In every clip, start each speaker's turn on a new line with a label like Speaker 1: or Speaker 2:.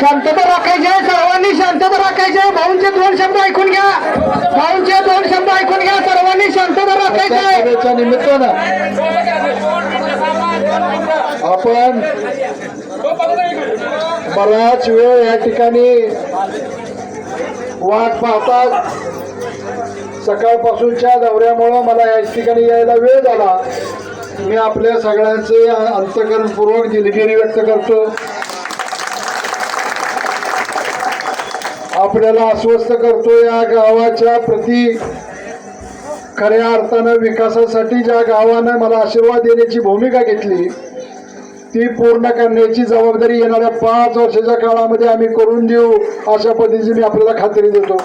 Speaker 1: शांतता राखायची आहे सर्वांनी शांतता राखायची आहे. भाऊंचे दोन शब्द ऐकून घ्या. भाऊंचे दोन शब्द ऐकून घ्या. सर्वांनी शांतता राखायची आहे.
Speaker 2: निमित्तानं आपण बराच वेळ या ठिकाणी वाट पाहतात. सकाळपासूनच्या दौऱ्यामुळं मला या ठिकाणी यायला वेळ झाला. मी आपल्या सगळ्यांचे अंतकरणपूर्वक दिलगिरी व्यक्त करतो. आपल्याला अस्वस्थ करतो या गावाच्या प्रति खऱ्या अर्थानं विकासासाठी ज्या गावानं मला आशीर्वाद देण्याची भूमिका घेतली ती पूर्ण करण्याची जबाबदारी येणाऱ्या पाच वर्षाच्या काळामध्ये आम्ही करून देऊ अशा पद्धतीची मी आपल्याला खात्री देतो.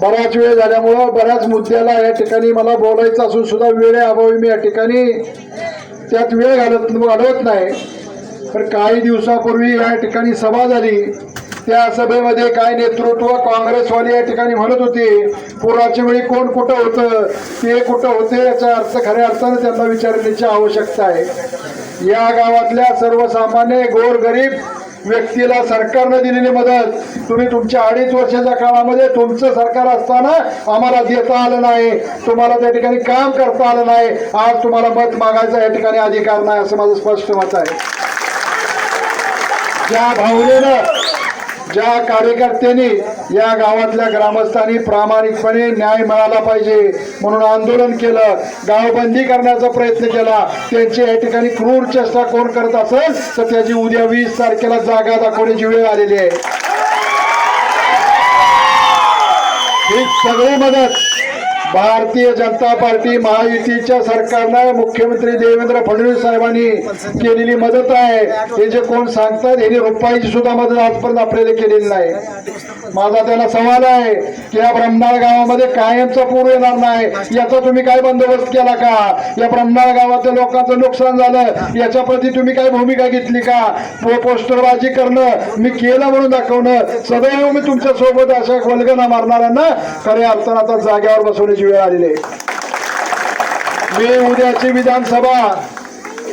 Speaker 2: बराच वेळ झाल्यामुळं बऱ्याच मुद्द्याला या ठिकाणी मला बोलायचं असून सुद्धा वेळेअभावी मी या ठिकाणी त्यात वेळ घालत घालवत नाही. तर काही दिवसापूर्वी या ठिकाणी सभा झाली. त्या सभेमध्ये काही नेतृत्व काँग्रेसवाले या ठिकाणी म्हणत होते पुराच्या वेळी कोण कुठं होतं? ते कुठं होते याचा अर्थ खऱ्या अर्थानं त्यांना विचारण्याची आवश्यकता आहे. या गावातल्या सर्वसामान्य गोरगरीब व्यक्तीला सरकारनं दिलेली मदत. तुम्ही तुमच्या अडीच वर्षाच्या काळामध्ये तुमचं सरकार असताना आम्हाला देता आलं नाही. तुम्हाला त्या ठिकाणी काम करता आलं नाही. आज तुम्हाला मत मागायचा या ठिकाणी अधिकार नाही असं माझं स्पष्ट मत आहे. ज्या भावनेनं ज्या कार्यकर्त्यांनी या गावातल्या ग्रामस्थांनी प्रामाणिकपणे न्याय मिळाला पाहिजे म्हणून आंदोलन केलं गावबंदी करण्याचा प्रयत्न केला त्यांची या ठिकाणी क्रूर चेष्टा कोण करत असेल तर त्याची उद्या वीस तारखेला जागा दाखवण्याची वेळ आलेली आहे. ही सगळी मदत भारतीय जनता पार्टी महायुतीच्या सरकारनं मुख्यमंत्री देवेंद्र फडणवीस साहेबांनी केलेली मदत आहे. हे जे कोण सांगतात हे रुपयाची सुद्धा मदत आजपर्यंत आपल्याला केलेली नाही. माझा त्याला सवाल आहे की या ब्रह्माळ गावामध्ये कायमचा पूर येणार नाही. याचा तुम्ही काय बंदोबस्त केला का? या ब्रह्माळ गावातल्या लोकांचं नुकसान झालं. याच्या प्रती तुम्ही काय भूमिका घेतली का? पो- पोस्टरबाजी करणं मी केलं म्हणून दाखवणं सदैव मी तुमच्यासोबत अशा वल्गना मारणाऱ्यांना खऱ्या अर्थानं आता जाग्यावर बसवण्याची वेळ आलेली आहे. मी उद्याची विधानसभा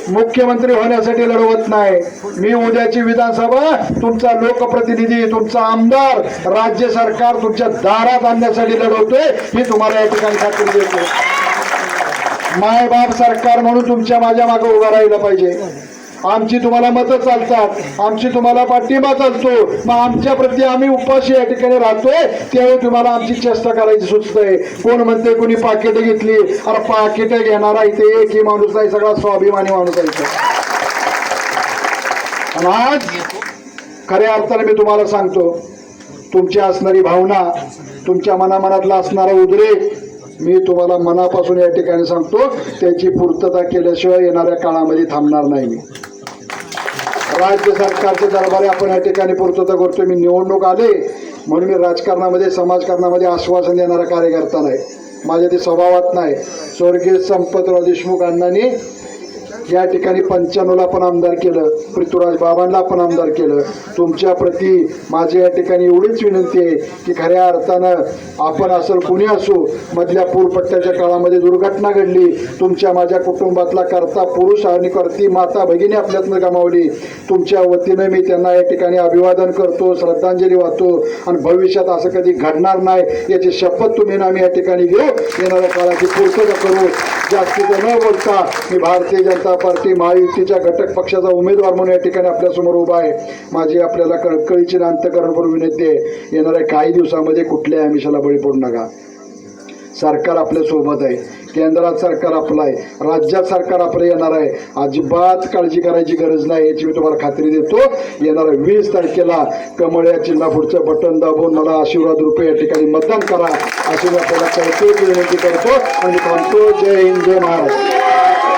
Speaker 2: मुख्यमंत्री होण्यासाठी लढवत नाही. मी उद्याची विधानसभा तुमचा लोकप्रतिनिधी तुमचा आमदार राज्य सरकार तुमच्या दारात आणण्यासाठी लढवतोय मी तुम्हाला या ठिकाणी खात्री देतो. मायबाप सरकार म्हणून तुमच्या माझ्या मागे उभं राहिलं पाहिजे. आमची तुम्हाला मतं चालतात. आमची तुम्हाला पाठिंबा चालतो. मग आमच्या प्रती आम्ही उपाशी या ठिकाणी राहतोय त्यावेळी तुम्हाला आमची चेष्टा करायची सुचतंय. कोण म्हणते कोणी पाकिटं घेतली? अरे पाकिटं घेणारा इथे एकही माणूस नाही सगळा स्वाभिमानी माणूस आहे इथे. आज खऱ्या अर्थाने मी तुम्हाला सांगतो तुमची असणारी भावना तुमच्या मनामनातला असणारा उद्रेक मी तुम्हाला मनापासून या ठिकाणी सांगतो त्याची पूर्तता केल्याशिवाय येणाऱ्या काळामध्ये थांबणार नाही मी. राज्य सरकारचे दरबारी आपण या ठिकाणी पूर्तता करतोय. मी निवडणूक आले म्हणून मी राजकारणामध्ये समाजकारणामध्ये आश्वासन देणारा कार्यकर्ता नाही. माझ्या ते स्वभावात नाही. स्वर्गीय संपतराव देशमुख अण्णांनी या ठिकाणी पंच्याण्णवला पण आमदार केलं पृथ्वीराज बाबांना पण आमदार केलं. तुमच्या प्रती माझी या ठिकाणी एवढीच विनंती आहे की खऱ्या अर्थानं आपण असेल कुणी असो मधल्या पूरपट्ट्याच्या काळामध्ये दुर्घटना घडली तुमच्या माझ्या कुटुंबातला करता पुरुष आणि करती माता भगिनी आपल्यातनं गमावली. तुमच्या वतीनं मी त्यांना या ठिकाणी अभिवादन करतो श्रद्धांजली वाहतो आणि भविष्यात असं कधी घडणार नाही याची शपथ तुम्ही ना आम्ही या ठिकाणी घेऊ. येणाऱ्या काळाची पूर्तता करू. जास्तीचं न बोलता मी भारतीय जनता पार्टी महायुतीच्या घटक पक्षाचा उमेदवार म्हणून या ठिकाणी आपल्यासमोर उभा आहे. माझी आपल्याला कळकळीची अंतकरणपूर्व विनंती आहे. येणाऱ्या काही दिवसामध्ये कुठल्याही आमिषाला बळी पडू नका. सरकार आपल्यासोबत आहे. केंद्रात सरकार आपलं आहे. राज्यात सरकार आपलं येणार आहे. अजिबात काळजी करायची गरज नाही. याची मी तुम्हाला खात्री देतो. येणाऱ्या वीस तारखेला कमळ या चिन्हा पुढचं बटन दाबून मला आशीर्वाद रुपये या ठिकाणी मतदान करा अशी मी आपल्याला विनंती करतो. आणि म्हणतो जय हिंद जय महाराष्ट्र.